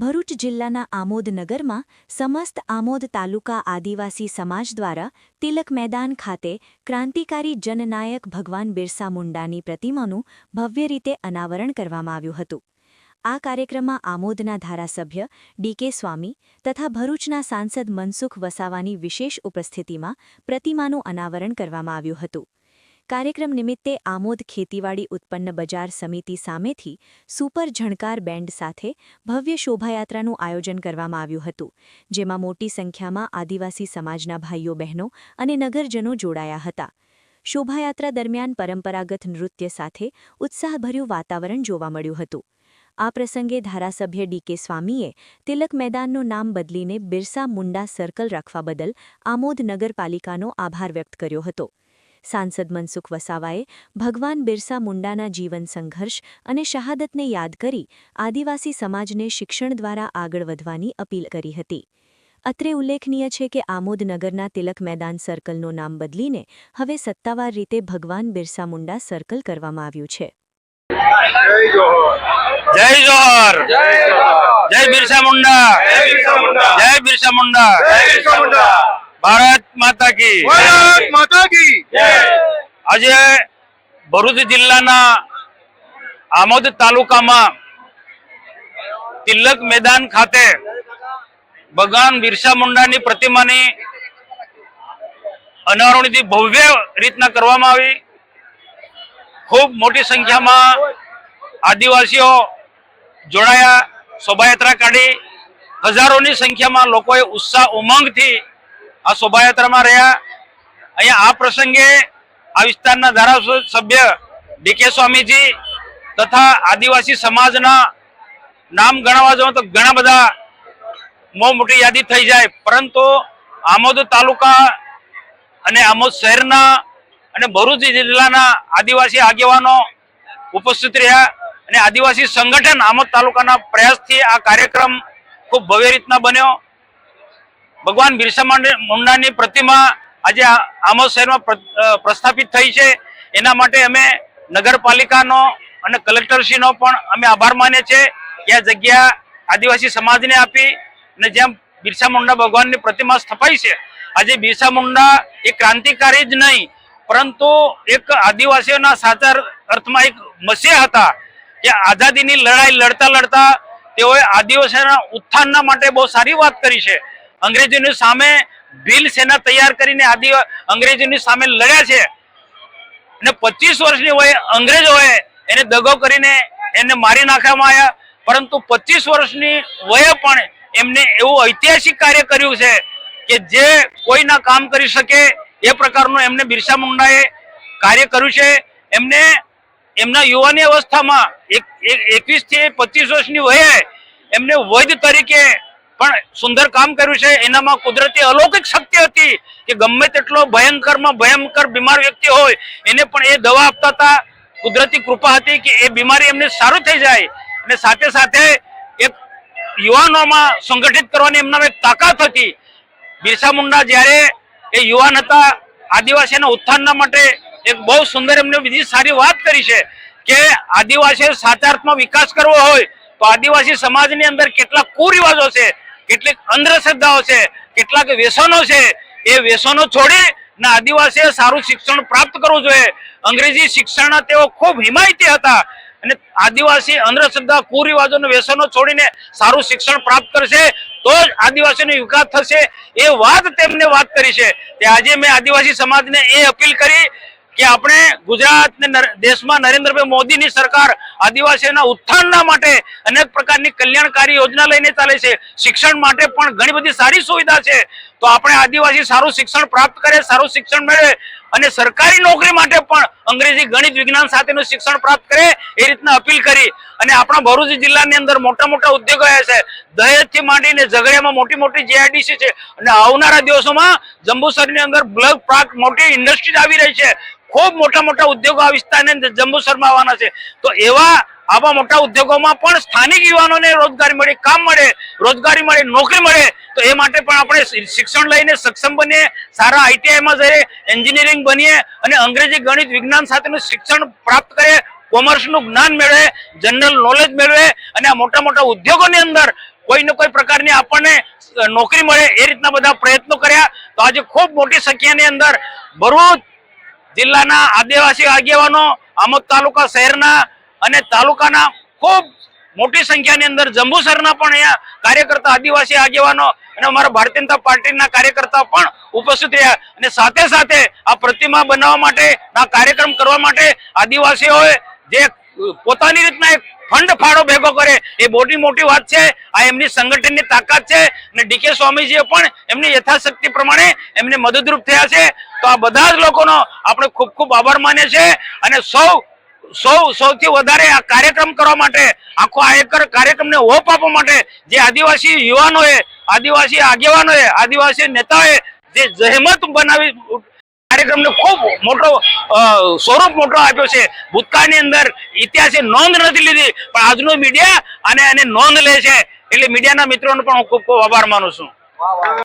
ભરૂચ જિલ્લાના આમોદનગરમાં સમસ્ત આમોદ તાલુકા આદિવાસી સમાજ દ્વારા તિલક મેદાન ખાતે ક્રાંતિકારી જનનાયક ભગવાન બિરસા મુંડાની પ્રતિમાનું ભવ્ય રીતે અનાવરણ કરવામાં આવ્યું હતું. આ કાર્યક્રમમાં આમોદના ધારાસભ્ય ડીકે સ્વામી તથા ભરૂચના સાંસદ મનસુખ વસાવાની વિશેષ ઉપસ્થિતિમાં પ્રતિમાનું અનાવરણ કરવામાં આવ્યું હતું. કાર્યક્રમ નિમિત્તે આમોદ ખેતીવાડી ઉત્પન્ન બજાર સમિતિ સામેથી સુપર ઝણકાર બેન્ડ સાથે ભવ્ય શોભાયાત્રાનું આયોજન કરવામાં આવ્યું હતું, જેમાં મોટી સંખ્યામાં આદિવાસી સમાજના ભાઈઓ, બહેનો અને નગરજનો જોડાયા હતા. શોભાયાત્રા દરમિયાન પરંપરાગત નૃત્ય સાથે ઉત્સાહભર્યું વાતાવરણ જોવા મળ્યું હતું. આ પ્રસંગે ધારાસભ્ય ડીકે સ્વામીએ તિલક મેદાનનું નામ બદલીને બિરસા મુંડા સર્કલ રાખવા બદલ આમોદ નગરપાલિકાનો આભાર વ્યક્ત કર્યો હતો. સાંસદ મનસુખ વસાવાએ ભગવાન બિરસા મુંડાના જીવન સંઘર્ષ અને શહાદતને યાદ કરી આદિવાસી સમાજને શિક્ષણ દ્વારા આગળ વધવાની અપીલ કરી હતી. અત્રે ઉલ્લેખનીય છે કે આમોદનગરના તિલક મેદાન સર્કલનું નામ બદલીને હવે સત્તાવાર રીતે ભગવાન બિરસા મુંડા સર્કલ કરવામાં આવ્યું છે. જય જોહર! જય બિરસા મુંડા! જય બિરસા મુંડા! જય બિરસા મુંડા! ભારત માતા કી ભારત માતા કી આજે ભરૂચ જિલ્લાના આમોદ તાલુકામાં તિલક મેદાન ખાતે ભગવાન બિરસા મુંડાની પ્રતિમાની અનાવરણથી ભવ્ય રીતના કરવામાં આવી. ખૂબ મોટી સંખ્યામાં આદિવાસીઓ જોડાયા શોભાયાત્રા કાઢી. હજારોની સંખ્યામાં લોકોએ ઉત્સાહ ઉમંગથી આ શોભાયાત્રામાં રહ્યા. અહીંયા આ પ્રસંગે આ વિસ્તારના ધારાસભ્ય ડીકે સ્વામીજી તથા આદિવાસી સમાજના નામ ગણાવવા જાઓ તો ઘણા બધા બહુ મોટી યાદી થઈ જાય. પરંતુ આમોદ તાલુકા અને આમોદ શહેરના અને ભરૂચ જિલ્લાના આદિવાસી આગેવાનો ઉપસ્થિત રહ્યા અને આદિવાસી સંગઠન આમોદ તાલુકાના પ્રયાસથી આ કાર્યક્રમ ખૂબ ભવ્ય રીતના બન્યો. ભગવાન બિરસા મુંડા- મુંડાની પ્રતિમા આજે આમો શહેરમાં પ્રસ્થાપિત થઈ છે. એના માટે અમે નગરપાલિકાનો અને કલેક્ટરશ્રીનો પણ અમે આભાર માને છે કે આ જગ્યા આદિવાસી સમાજને આપી અને જ્યાં બિરસા મુંડા ભગવાનની પ્રતિમા સ્થપાઈ છે. આજે બિરસા મુંડા એ ક્રાંતિકારી જ નહીં, પરંતુ એક આદિવાસીઓના સાચા અર્થમાં એક મસીહ હતા કે આઝાદીની લડાઈ લડતા લડતા તેઓએ આદિવાસીના ઉત્થાનના માટે બહુ સારી વાત કરી છે. અંગ્રેજોની સામે ભીલ સેના તૈયાર કરીને આદિ અંગ્રેજોની સામે લડ્યા છે. અને પચીસ વર્ષની વયે અંગ્રેજોએ એને દગો કરીને એને મારી નાખવામાં આવ્યા. પરંતુ પચીસ વર્ષની વયે પણ એમને એવું ઐતિહાસિક કાર્ય કર્યું છે કે જે કોઈના કામ કરી શકે એ પ્રકારનું એમને બિરસા મુંડાએ કાર્ય કર્યું છે. એમને એમના યુવાની અવસ્થામાં એક એકવીસથી પચીસ વર્ષની વયે એમને વૈદ તરીકે પણ સુંદર કામ કર્યું છે. એનામાં કુદરતી અલૌકિક શક્તિ હતી કે ગમે તેટલો ભયંકરમાં ભયંકર બીમાર વ્યક્તિ હોય, એને પણ એ દવા આપતા હતા. કુદરતી કૃપા હતી કે એ બીમારી એમને સારું થઈ જાય. અને સાથે સાથે એક યુવાનોમાં સંગઠિત કરવાની એમના એક તાકાત હતી. બિરસા મુંડા જ્યારે એ યુવાન હતા આદિવાસીના ઉત્થાનના માટે એક બહુ સુંદર એમને બીજી સારી વાત કરી છે કે આદિવાસીઓ સાચા અર્થમાં વિકાસ કરવો હોય, તો આદિવાસી સમાજની અંદર કેટલા કુરિવાજો છે. કેટલીક અંધશ્રદ્ધાઓ છે, કેટલાક વ્યસનો છે, એ વ્યસનો છોડી ને આદિવાસીએ સારું શિક્ષણ પ્રાપ્ત કરવું જોઈએ. અંગ્રેજી શિક્ષણના તેઓ ખૂબ હિમાયતી હતા અને આદિવાસી અંધશ્રદ્ધા, કુરિવાજોને વ્યસનો છોડીને સારું શિક્ષણ પ્રાપ્ત કરશે તો જ આદિવાસીનો વિકાસ થશે એ વાત તેમને વાત કરી છે. તે આજે મેં આદિવાસી સમાજને એ અપીલ કરી કે આપણે ગુજરાત ને દેશમાં નરેન્દ્રભાઈ મોદીની સરકાર આદિવાસીઓના ઉત્થાનના માટે અનેક પ્રકારની કલ્યાણકારી યોજના લઈને ચાલે છે. શિક્ષણ માટે પણ ઘણી બધી સારી સુવિધા છે. તો આપણે આદિવાસી સારું શિક્ષણ પ્રાપ્ત કરે, સારું શિક્ષણ મેળવે અને સરકારી નોકરી માટે પણ અંગ્રેજી ગણિત વિજ્ઞાન સાથેનું શિક્ષણ પ્રાપ્ત કરે એ રીતના અપીલ કરી. અને આપણા ભરૂચ જિલ્લાની અંદર મોટા મોટા ઉદ્યોગો આવ્યા છે. દહેજથી માંડીને ઝઘડિયામાં મોટી મોટી જીઆઈડીસી છે. અને આવનારા દિવસોમાં જંબુસરની અંદર બ્લગ પાર્ક મોટી ઇન્ડસ્ટ્રીઝ આવી રહી છે. ખૂબ મોટા મોટા ઉદ્યોગો આ વિસ્તારની જંબુસરમાં આવવાના છે. તો એવા આવા મોટા ઉદ્યોગોમાં પણ સ્થાનિક યુવાનોને રોજગારી મળે, કામ મળે, રોજગારી મળે, નોકરી મળે, તો એ માટે પણ આપણે શિક્ષણ લઈને સક્ષમ બનીએ, સારા આઈટીઆઈમાં જઈએ, એન્જિનિયરિંગ બનીએ અને અંગ્રેજી ગણિત વિજ્ઞાન સાથેનું શિક્ષણ પ્રાપ્ત કરીએ, કોમર્સનું જ્ઞાન મેળવે, જનરલ નોલેજ મેળવે અને આ મોટા મોટા ઉદ્યોગોની અંદર કોઈ ને કોઈ પ્રકારની આપણને નોકરી મળે એ રીતના બધા પ્રયત્નો કર્યા. તો આજે ખૂબ મોટી સંખ્યાની અંદર ભરૂચ જિલ્લાના આદિવાસી આગેવાનો, આમોદ તાલુકા શહેરના અને તાલુકાના ખૂબ મોટી સંખ્યાની અંદર જંબુસરના પણ અહીંયા કાર્યકર્તા, આદિવાસી આગેવાનો અને અમારા ભારતીય જનતા પાર્ટીના કાર્યકર્તા પણ ઉપસ્થિત રહ્યા. અને સાથે સાથે આ પ્રતિમા બનાવવા માટે, આ કાર્યક્રમ કરવા માટે આદિવાસીઓએ જે પોતાની રીતના એક ફંડ ફાળો ભેગો કરે. એ મોટી મોટી વાત છે. આ એમની સંગઠનની તાકાત છે. અને ડીકે સ્વામીજીએ પણ એમની યથાશક્તિ પ્રમાણે એમને મદદરૂપ થયા છે. તો આ બધા જ લોકોનો આપણે ખૂબ ખૂબ આભાર માને છે અને સૌ સૌ, સૌથી વધારે આ કાર્યક્રમ કરવા માટે, આખો આ કાર્યક્રમને ઓપ આપવા માટે જે આદિવાસી યુવાનોએ, આદિવાસી આગેવાનોએ, આદિવાસી નેતાઓએ જે જહેમત બનાવી કાર્યક્રમને ખૂબ મોટો સ્વરૂપ મોટો આપ્યો છે. ભૂતકાળની અંદર ઇતિહાસે નોંધ નથી લીધી, પણ આજનું મીડિયા અને એને નોંધ લે છે. એટલે મીડિયાના મિત્રોનો પણ હું ખૂબ ખૂબ આભાર માનું છું.